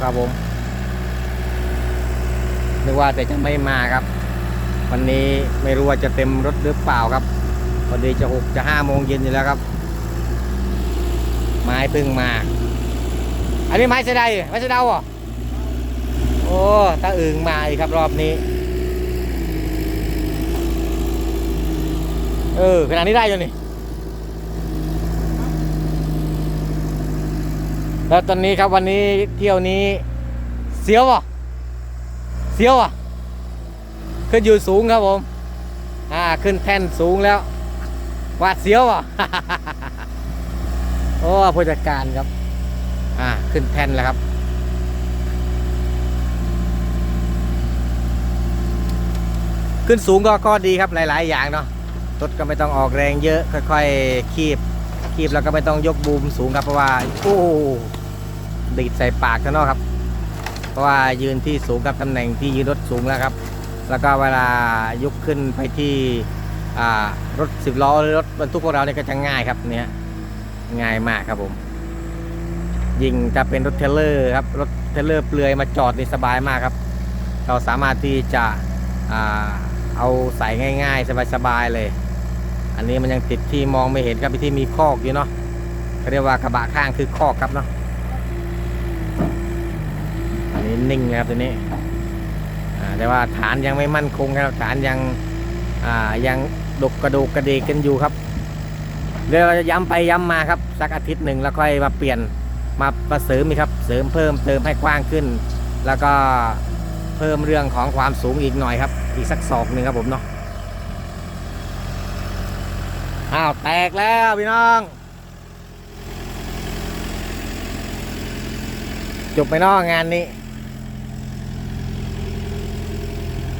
ครับผมนึกว่าแต่จะไม่มาครับ วันนี้ไม่รู้ว่าจะเต็มรถหรือเปล่าครับพอดีจะหกจะห้าโมงเย็นอยู่แล้วครับ ไม้พิ่งมา อันนี้ไม้เสดายไม้เสดาวเหรอโอ้ตาอึงมาอีกครับรอบนี้ เออขนาดนี้ได้อยู่นี่ แล้วตอนนี้ครับวันนี้เที่ยวนี้เสียวอะเสียวอะขึ้นอยู่สูงครับผม อ่าขึ้นแท่นสูงแล้วหวาดเสียวอะโอ้ผู้จัดการครับ อ่าขึ้นแท่นแล้วครับ ขึ้นสูงก็ก็ดีครับหลาย ๆ อย่างเนาะรถก็ไม่ต้องออกแรงเยอะค่อย ๆ คีบคีบแล้วก็ไม่ต้องยกบูมสูงครับเพราะว่าโอ้ ดีดใส่ปากกันเนาะครับ เพราะว่ายืนที่สูงครับตำแหน่งที่ยืนรถสูงแล้วครับ แล้วก็เวลายกขึ้นไปที่รถสิบล้อหรือรถบรรทุกของเราเนี่ยก็จะง่ายครับเนี่ยง่ายมากครับผมยิ่งจะเป็นรถเทเลอร์ครับรถเทเลอร์เปลือยมาจอดนี่สบายมากครับ เราสามารถที่จะอเอาใส่ง่าย ๆ สบายๆเลย อันนี้มันยังติดที่มองไม่เห็นครับที่มีคอกอยู่เนาะเขาเรียกว่ากระบะข้างคือคอกครับเนาะันนิ่งนะครับตัวนี้แต่ว่าฐานยังไม่มั่นคงครับฐานยังยังดกกระดูกกระเดกกันอยู่ครับเดี๋ยวเราจะย้ำไปย้ำมาครับสักอาทิตย์หนึ่งแล้วค่อยมาเปลี่ยนมามาเสริมอีกครับเสริมเพิ่มเติมให้กว้างขึ้น แล้วก็เพิ่มเรื่องของความสูงอีกหน่อยครับ อีกสักศอกหนึ่งครับผมเนาะอ้าวแตกแล้วพี่น้อง จบไปนอกงานนี้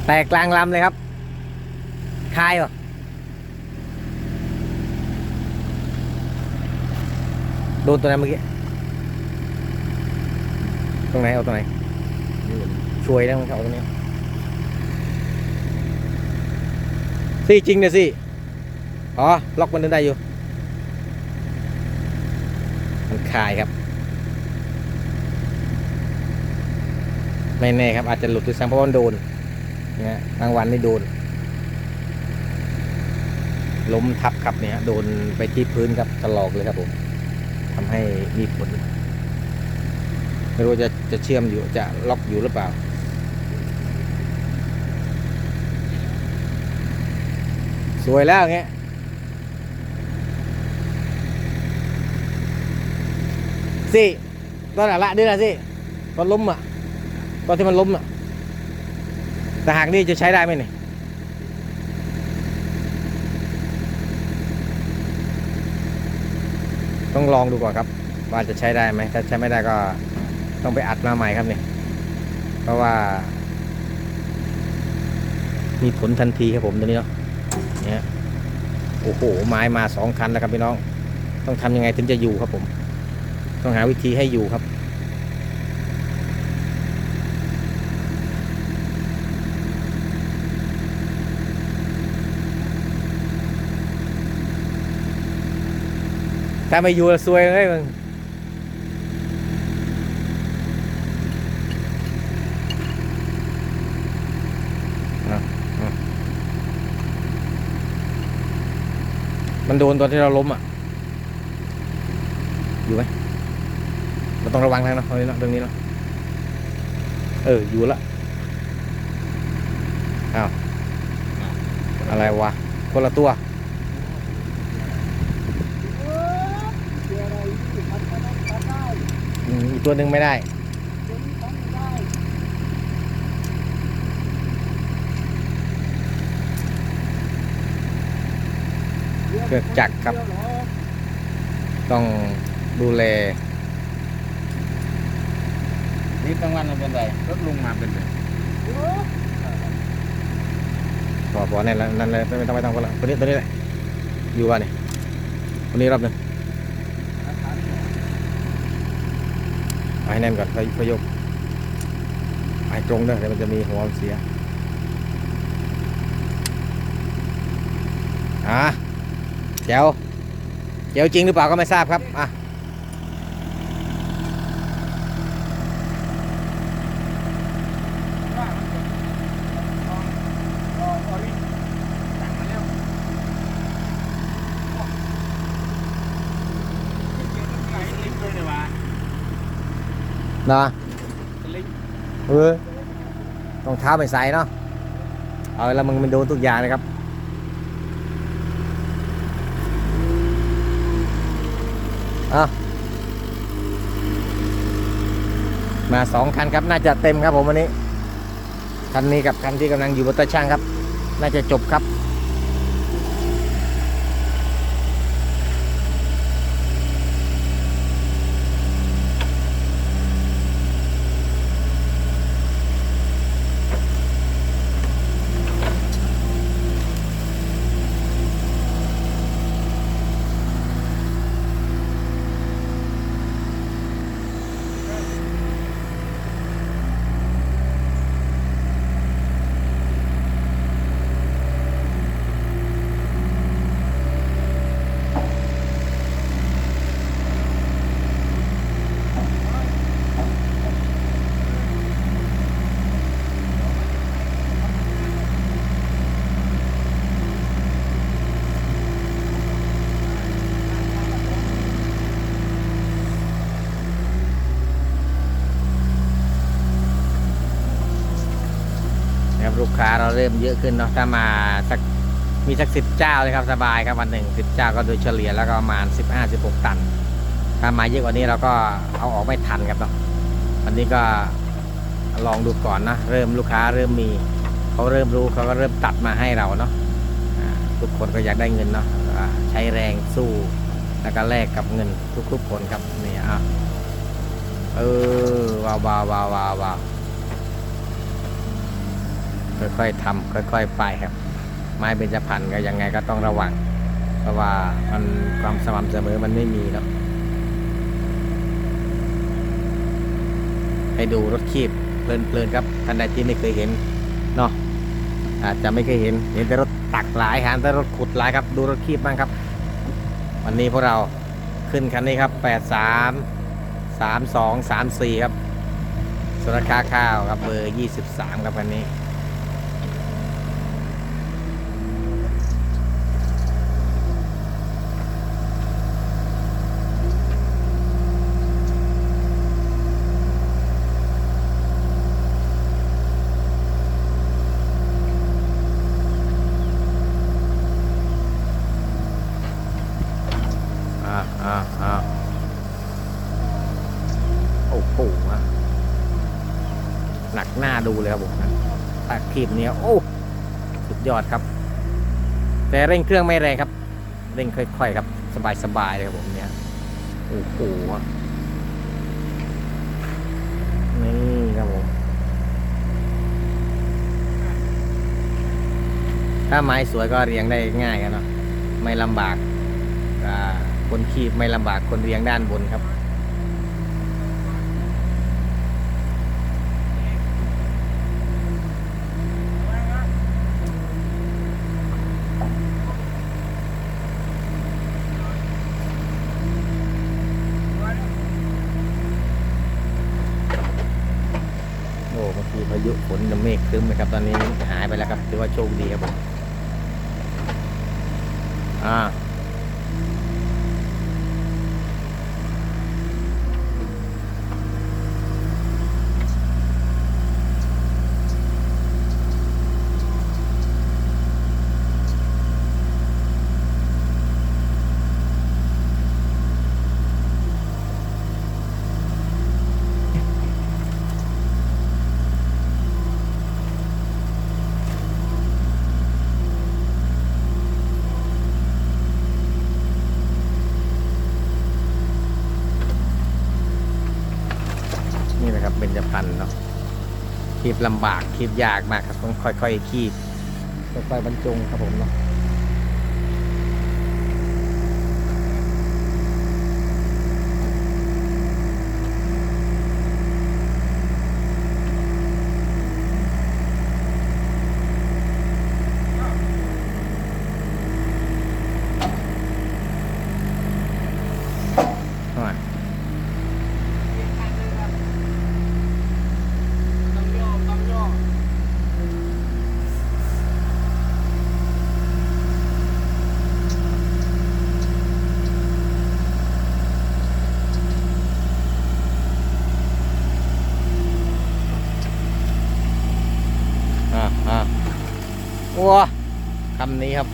แตกกลางลำเลยครับ คายเหรอโดนตัวไหนเมื่อกี้ ตรงไหน เอาตรงไหน ช่วยแล้วมึงเอาตรงนี้สิจริงเนี่ยสิ อ๋อ ล็อกมันได้อยู่ มันคายครับ ไม่แน่ครับ อาจจะหลุดด้วยซ้ำเพราะมันโดน เนี่ยบางวันนี่โดน ล้มทับครับเนี่ย โดนไปที่พื้นครับตลอกเลยครับผมทำให้มีผล ไม่รู้จะจะเชื่อมอยู่จะล็อกอยู่หรือเปล่าสวยแล้วเงี้ยสิตอนอะไรนี่นะสิตอนล้มอะ ตอนที่มันล้มอะ แต่หากนี่จะใช้ได้ไหมเนี่ยต้องลองดูก่อนครับ ว่าจะใช้ได้ไหมถ้าใช้ไม่ได้ก็ต้องไปอัดมาใหม่ครับเนี่ยเพราะว่า มีผลทันทีครับผมตัวนี้เนาะเนี่ยโอ้โหไม้มาสองคันแล้วครับพี่น้อง ต้องทำยังไงถึงจะอยู่ครับผม ต้องหาวิธีให้อยู่ครับ ถ้าไม่อยู่ซวยเลยมึงมันโดนตอนที่เราล้มอะ อยู่ไหมเราต้องระวังทางเนาะตรงนี้เนาะตรงนี้เนาะเออ อยู่ละอ้าวอะไรวะ คนละตัว อืมอี กตัวหนึ่งไม่ได้เครื่องจักรครับ ต้องดูแลนี่กลางวันมันเป็นไรรถลุงมาเป็นไรพอพอนั่นแล้วนั่นเลยไม่ต้องไม่ต้องคนละตัวนี้ตัวนี้แหละอยู่ว่านี่ตัวนี้รอบหนึ่งเอา ให้แน่นก่อนค่อยค่อยยกให้ตรงด้อเดี๋ยวมันจะมีหัวเสียอะเจ๋วเจ๋วจริงหรือเปล่าก็ไม่ทราบครับอะ เนาะเออรองเท้าไม่ใส่เนาะเอาแล้วมึงมันโดนทุกอย่างนะครับเอามาสองคันครับ น่าจะเต็มครับผมวันนี้ คันนี้กับคันที่กำลังอยู่บนตะช่างครับ น่าจะจบครับลูกค้า เริ่มเยอะขึ้นเนาะถ้ามาสักมีสักสิบเจ้าเลยครับสบายครับวันหนึ่งสิบเจ้าก็โดยเฉลี่ยแล้วก็ประมาณสิบห้าสิบหกตัน ถ้ามาเยอะกว่านี้เราก็เอาออกไม่ทันครับเนาะวันนี้ก็ลองดูก่อนนะเริ่มลูกค้าเริ่มมีเขาเริ่มรู้เขาก็เริ่มตัดมาให้เราเนาะทุกคนก็อยากได้เงินเนาะใช้แรงสู้แล้วก็แลกกับเงินทุกๆคนครับนี่อะเออว้าวว้าวว้าวว้าวว้าว ค่อยๆทำค่อย ๆ ไปครับ ไม้เบญจพรรณก็ยังไงก็ต้องระวัง เพราะว่ามันความสม่ำเสมอมันไม่มีเนาะให้ดูรถคีบเพลินๆครับท่านใดที่ไม่เคยเห็นเนาะอาจจะไม่เคยเห็นเห็นแต่รถตักหลายหันแต่รถขุดหลายครับ ดูรถคีบบ้างครับ วันนี้พวกเราขึ้นคันนี้ครับ83 32 34 ครับสุราคาข้าวครับเบอร์ 23 ครับคันนี้ อ่าอ่าอ่าโอ้โหหนักหน้าดูเลยครับผมนะตักขีบเนี้ยโอ้ สุดยอดครับ แต่เร่งเครื่องไม่แรงครับ เร่งค่อยๆครับ สบายๆเลยครับผมเนี่ย โอ้โหนี่ครับผม ถ้าไม้สวยก็เรียงได้ง่ายกันเนาะ ไม่ลำบากอ่า คนขีบไม่ลำบากคนเรียงด้านบนครับ โอ้เมื่อกี้พายุฝนเมฆครึ้มนะครับ ตอนนี้หายไปแล้วครับ ถือว่าโชคดีครับผม อ่า นี่แหละครับเบญจพรรณเนาะ คีบลำบากคีบยากมากครับต้องค่อยๆคีบค่อยๆบรรจงครับผมเนาะ นี้ครับ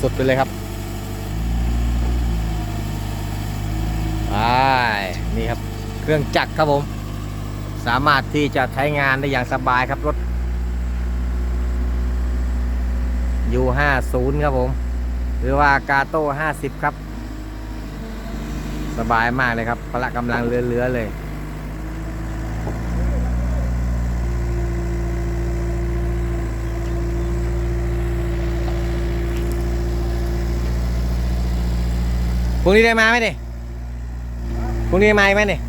สุดไปเลยครับไปนี่ครับ เครื่องจักรครับผม สามารถที่จะใช้งานได้อย่างสบายครับรถยู50 ครับผม หรือว่ากาโต้50 ครับ สบายมากเลยครับพละกำลังเหลือๆเลย พรุ่งนี้ได้มาไหมเนี่ยพรุ่งนี้มาไหมเนี่ย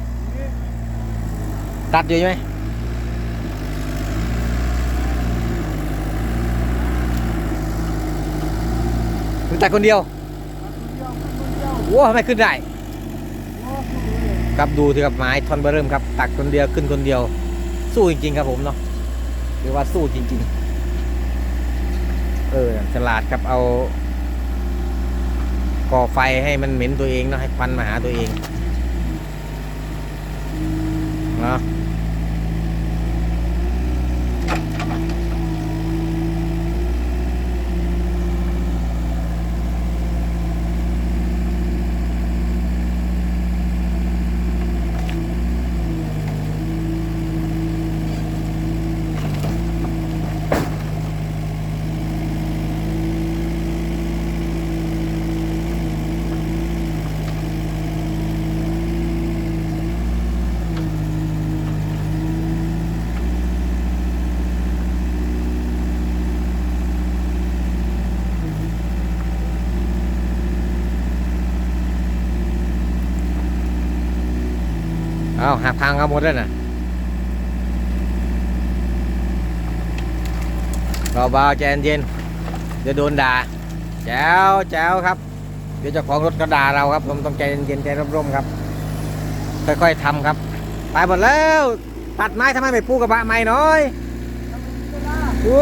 ตัดอยู่ใช่ไหมมึงตัดคนเดียวว้าทำไมขึ้นได้ครับดูสิครับไม้ท่อนเบอร์เริ่มครับ ตักคนเดียวขึ้นคนเดียว สู้จริงๆครับผมเนาะหรือว่าสู้จริง ๆ เออฉลาดครับเอา ก่อไฟให้มันเหม็นตัวเองเนาะให้ควันมาหาตัวเองเนาะ เอาหักพังเอาหมดแล้วน่ะเบาๆใจเย็นๆเดี๋ยวโดนด่าแจ๋วแจ๋วครับ เดี๋ยวเจ้าของรถก็ด่าเราครับ ผมต้องใจเย็นๆใจร่มๆครับ ค่อยๆทำครับ ไปหมดแล้วตัดไม้ทำไมไม่ปูกระบะไม้น้อยโอ้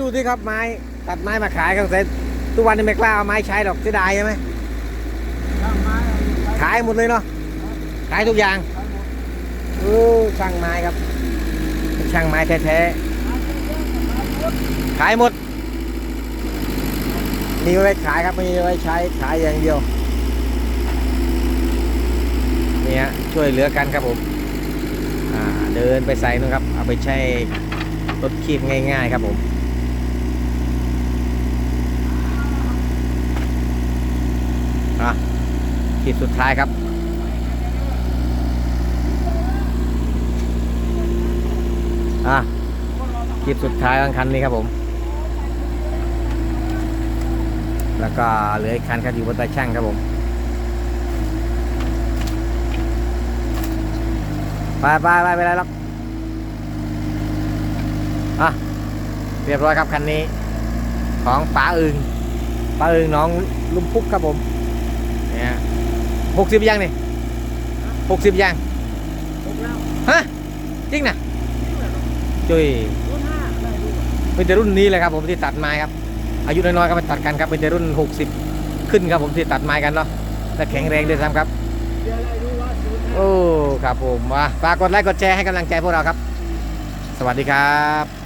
ดูสิครับไม้ตัดไม้มาขายกันเสร็จทุกวันนี้ไม่กล้าเอาไม้ใช้หรอกเสียดายใช่ไหมขายหมดเลยเนาะขายทุกอย่าง โอ้ช่างไม้ครับช่างไม้แท้ๆขายหมด มีไว้ขายครับมีไว้ใช้ขายอย่างเดียวนี่ฮะช่วยเหลือกันครับผมเดินไปใส่นู่นครับ เอาไปใช้รถคีบง่ายๆครับผมอะขีดสุดท้ายครับ อะขีดสุดท้ายของคันนี้ครับผม แล้วก็เหลืออีกคันครับอยู่บนตาช่างครับผม ไปไปไปไปไรหรอกอะเรียบร้อยครับคันนี้ ของป๋าอึงป๋าอึงน้องลุมพุกครับผมเนี่ยหกสิบยังนี่หกสิบยังฮะจริงนะ จุ้ยเป็นแต่รุ่นนี้เลยครับผมที่ตัดไม้ครับ อายุน้อยๆก็ไปตัดกันครับเป็นแต่รุ่น 60 ขึ้นครับผมที่ตัดไม้กันเนาะและแข็งแรงด้วยซ้ำครับโอ้ครับผมมาฝากกดไลค์กดแชร์ให้กำลังใจพวกเราครับ สวัสดีครับ